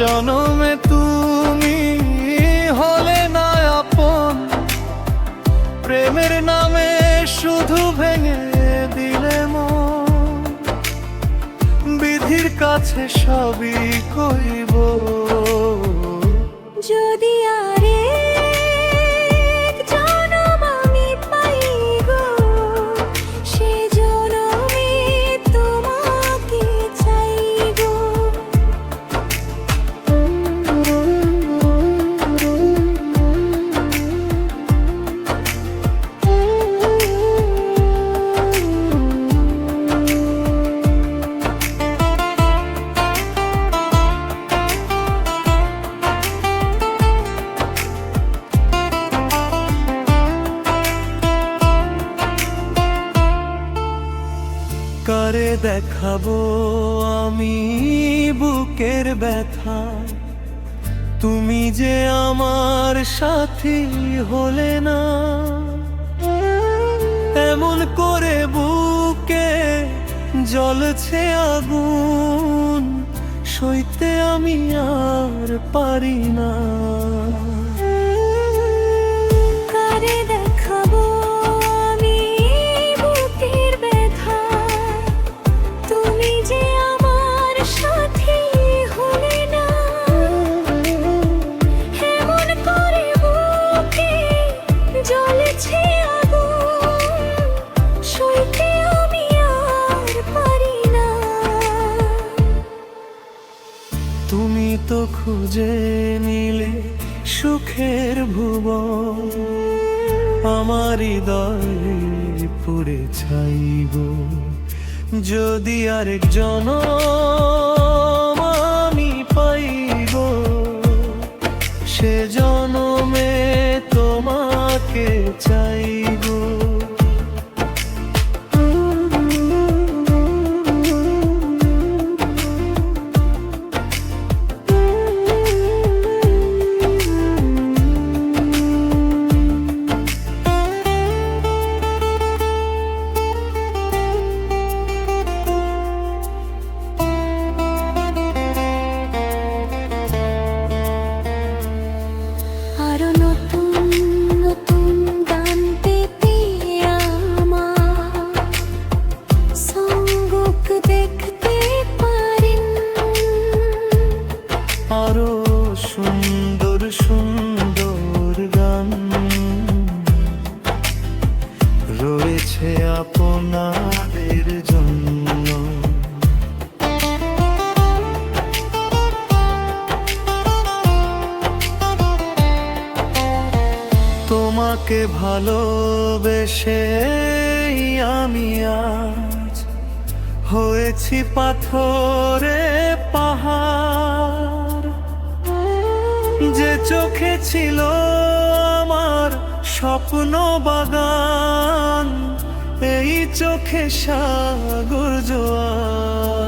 জনমে তুমি হলে না আপন। প্রেমের নামে শুধু ভেঙে দিলে মন। বিধির কাছে সবই কইব। দেখাবো আমি বুকের ব্যথা। তুমি যে আমার সাথী হলে না। এমন করে বুকে জ্বলছে আগুন, সইতে আমি আর পারি না। খুঁজে নিলে সুখের ভুবন আমার হৃদয়ে পুরে ছাইব। যদি আরেক জনম আমি পাইব, সে জনমে তোমাকে চাইব। সুন্দর সুন্দর গান। রয়েছে আপনাদের জন্য। তোমাকে ভালোবেসে আমি আজ হয়েছি পাথরে পাহাড়। যে চোখে ছিল আমার স্বপ্ন বাগান এই চোখে সাগর জোয়ার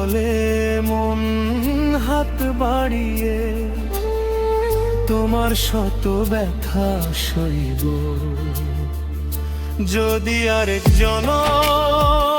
বলে মন হাত বাড়িয়ে তোমার শত ব্যথা সইব। যদি আরেক জনম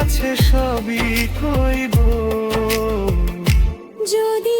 কাছে সবই কইব। যদি